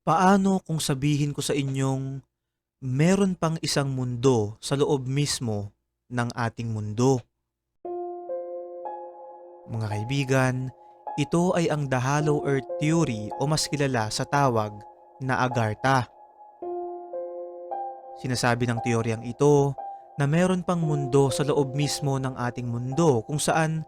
Paano kung sabihin ko sa inyong meron pang isang mundo sa loob mismo ng ating mundo? Mga kaibigan, ito ay ang The Hollow Earth Theory o mas kilala sa tawag na Agartha. Sinasabi ng teoryang ito na meron pang mundo sa loob mismo ng ating mundo kung saan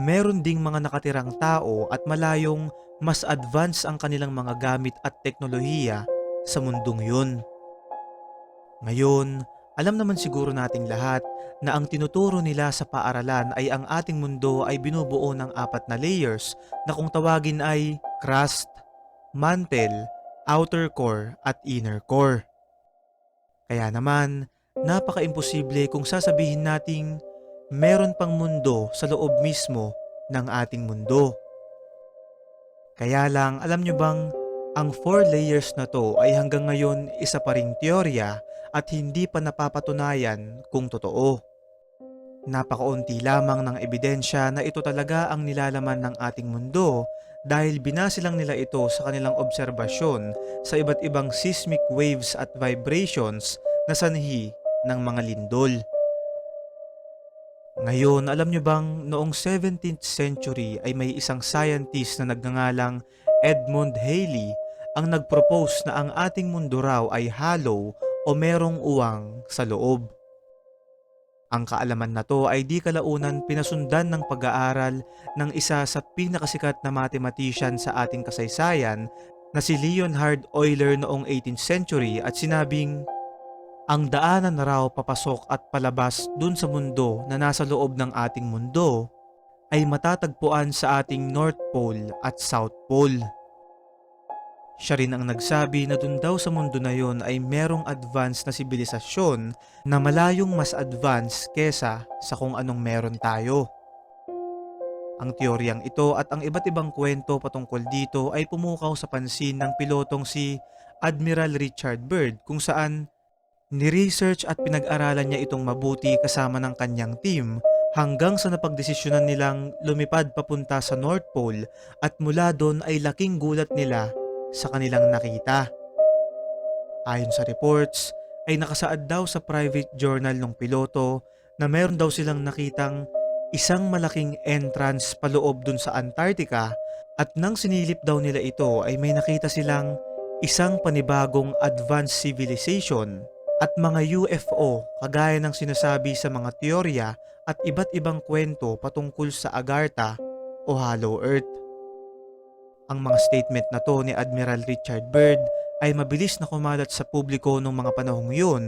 meron ding mga nakatirang tao at malayong mas advance ang kanilang mga gamit at teknolohiya sa mundong yun. Ngayon, alam naman siguro nating lahat na ang tinuturo nila sa paaralan ay ang ating mundo ay binubuo ng apat na layers na kung tawagin ay crust, mantle, outer core at inner core. Kaya naman, napaka-imposible kung sasabihin nating meron pang mundo sa loob mismo ng ating mundo. Kaya lang, alam nyo bang ang four layers na to ay hanggang ngayon isa pa ring teorya at hindi pa napapatunayan kung totoo. Napakaunti lamang ng ebidensya na ito talaga ang nilalaman ng ating mundo dahil binase lang nila ito sa kanilang obserbasyon sa iba't ibang seismic waves at vibrations na sanhi ng mga lindol. Ngayon, alam nyo bang noong 17th century ay may isang scientist na nagngangalang Edmund Halley ang nagpropose na ang ating mundo raw ay hollow o merong uwang sa loob. Ang kaalaman na to ay di kalaunan pinasundan ng pag-aaral ng isa sa pinakasikat na mathematician sa ating kasaysayan na si Leonhard Euler noong 18th century at sinabing ang daanan na raw papasok at palabas dun sa mundo na nasa loob ng ating mundo ay matatagpuan sa ating North Pole at South Pole. Siya rin ang nagsabi na dun daw sa mundo na yon ay merong advanced na sibilisasyon na malayong mas advanced kesa sa kung anong meron tayo. Ang teoryang ito at ang iba't ibang kwento patungkol dito ay pumukaw sa pansin ng pilotong si Admiral Richard Byrd kung saan Ni-research at pinag-aralan niya itong mabuti kasama ng kanyang team hanggang sa napagdesisyonan nilang lumipad papunta sa North Pole at mula doon ay laking gulat nila sa kanilang nakita. Ayon sa reports, ay nakasaad daw sa private journal ng piloto na meron daw silang nakitang isang malaking entrance paloob dun sa Antarctica at nang sinilip daw nila ito ay may nakita silang isang panibagong advanced civilization at mga UFO kagaya ng sinasabi sa mga teorya at iba't ibang kwento patungkol sa Agartha o Hollow Earth. Ang mga statement na to ni Admiral Richard Byrd ay mabilis na kumalat sa publiko noong mga panahong yun,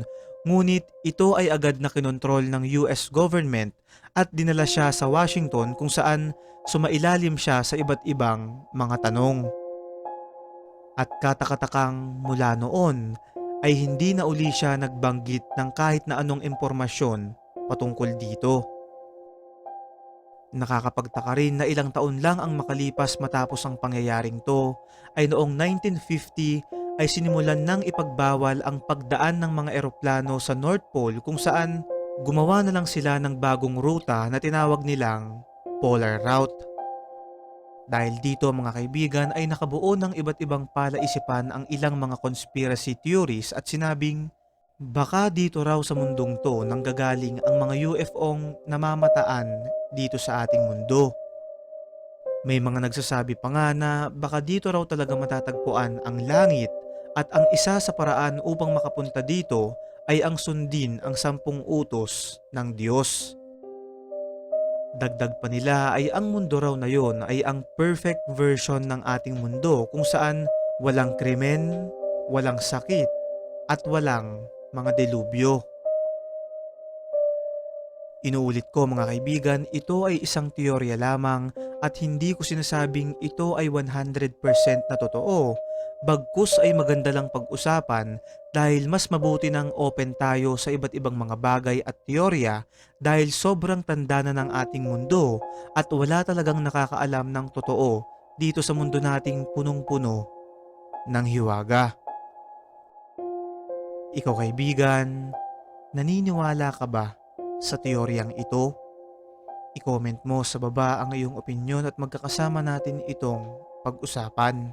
ngunit ito ay agad na kinontrol ng US government at dinala siya sa Washington kung saan sumailalim siya sa iba't ibang mga tanong. At katakatakang mula noon ay hindi na uli siya nagbanggit ng kahit na anong impormasyon patungkol dito. Nakakapagtaka rin na ilang taon lang ang makalipas matapos ang pangyayaring to ay noong 1950 ay sinimulan nang ipagbawal ang pagdaan ng mga eroplano sa North Pole kung saan gumawa na lang sila ng bagong ruta na tinawag nilang Polar Route. Dahil dito mga kaibigan ay nakabuo ng iba't ibang palaisipan ang ilang mga conspiracy theories at sinabing baka dito raw sa mundong to nanggagaling ang mga UFO'ng namamataan dito sa ating mundo. May mga nagsasabi pa nga na baka dito raw talaga matatagpuan ang langit at ang isa sa paraan upang makapunta dito ay ang sundin ang sampung utos ng Diyos. Dagdag pa nila ay ang mundo raw na yon ay ang perfect version ng ating mundo kung saan walang krimen, walang sakit, at walang mga delubyo. Inuulit ko mga kaibigan, ito ay isang teorya lamang at hindi ko sinasabing ito ay 100% na totoo Bagkus ay maganda lang pag-usapan dahil mas mabuti nang open tayo sa iba't ibang mga bagay at teorya dahil sobrang tanda na ng ating mundo at wala talagang nakakaalam ng totoo dito sa mundo nating punong-puno ng hiwaga. Ikaw kaibigan, naniniwala ka ba sa teoryang ito? i-comment mo sa baba ang iyong opinion at magkakasama natin itong pag-usapan.